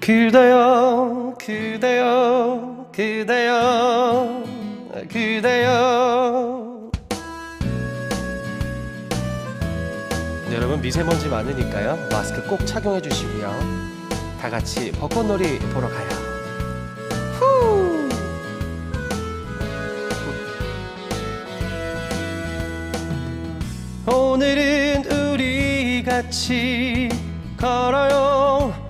그대여 그대여 그대여 그대여 여러분 미세먼지 많으니까요. 마스크 꼭 착용해 주시고요. 다 같이 벚꽃놀이 보러 가요. 후. 오늘은 우리 같이 걸어요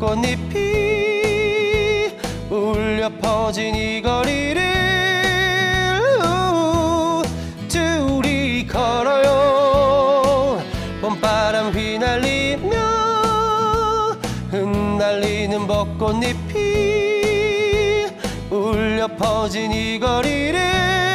꽃잎이 울려 퍼진 이 거리를 둘이 걸어요. 봄바람 휘날리며 흩날리는 벚꽃잎이 울려 퍼진 이 거리를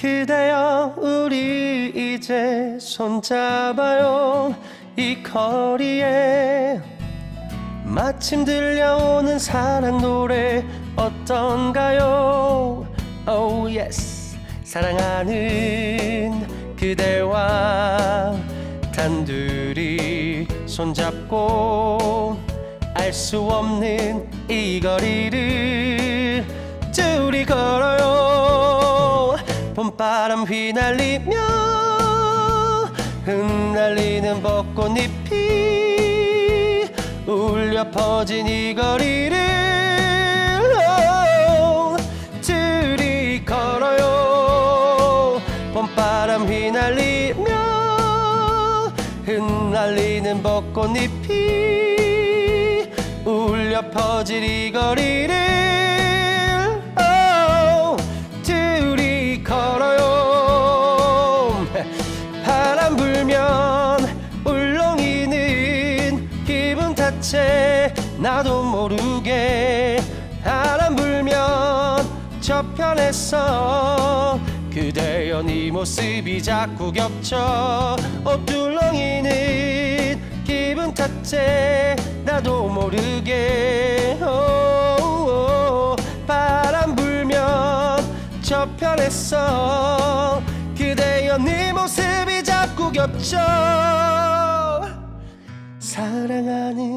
그대여 우리 이제 손잡아요. 이 거리에 마침 들려오는 사랑 노래 어떤가요? Oh yes 사랑하는 그대와 단둘이 손잡고 알 수 없는 이 거리를 둘이 걸어요 봄바람 휘날리며 흩날리는 벚꽃잎이 울려 퍼진 이 거리를 둘이 걸어요. 봄바람 휘날리며 흩날리는 벚꽃잎이 울려 퍼질 이 거리를 탓에 나도 모르게 바람 불면 저편에서 그대여 네 모습이 자꾸 겹쳐 엇둘렁이는 기분 탓에 나도 모르게. 오, 오, 바람 불면 저편에서 그대여 네 모습이 자꾸 겹쳐. 사랑하는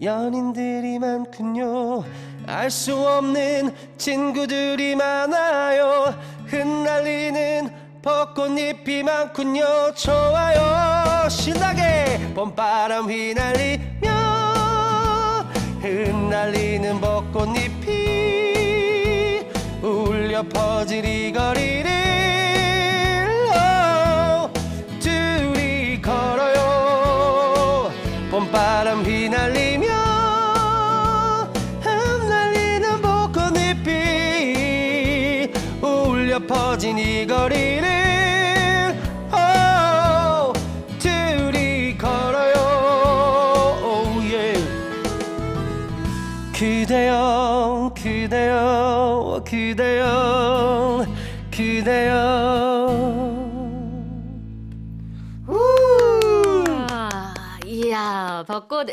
연인들이 많군요. 알 수 없는 친구들이 많아요. 흩날리는 벚꽃잎이 많군요. 좋아요. 신나게 봄바람 휘날리며 흩날리는 벚꽃잎이 울려 퍼질 이 거리를 울려 퍼진 이 거리를 오, 둘이 걸어요 oh yeah. 그대여 그대여 그대여 그대여 우! 아, 이야 벚꽃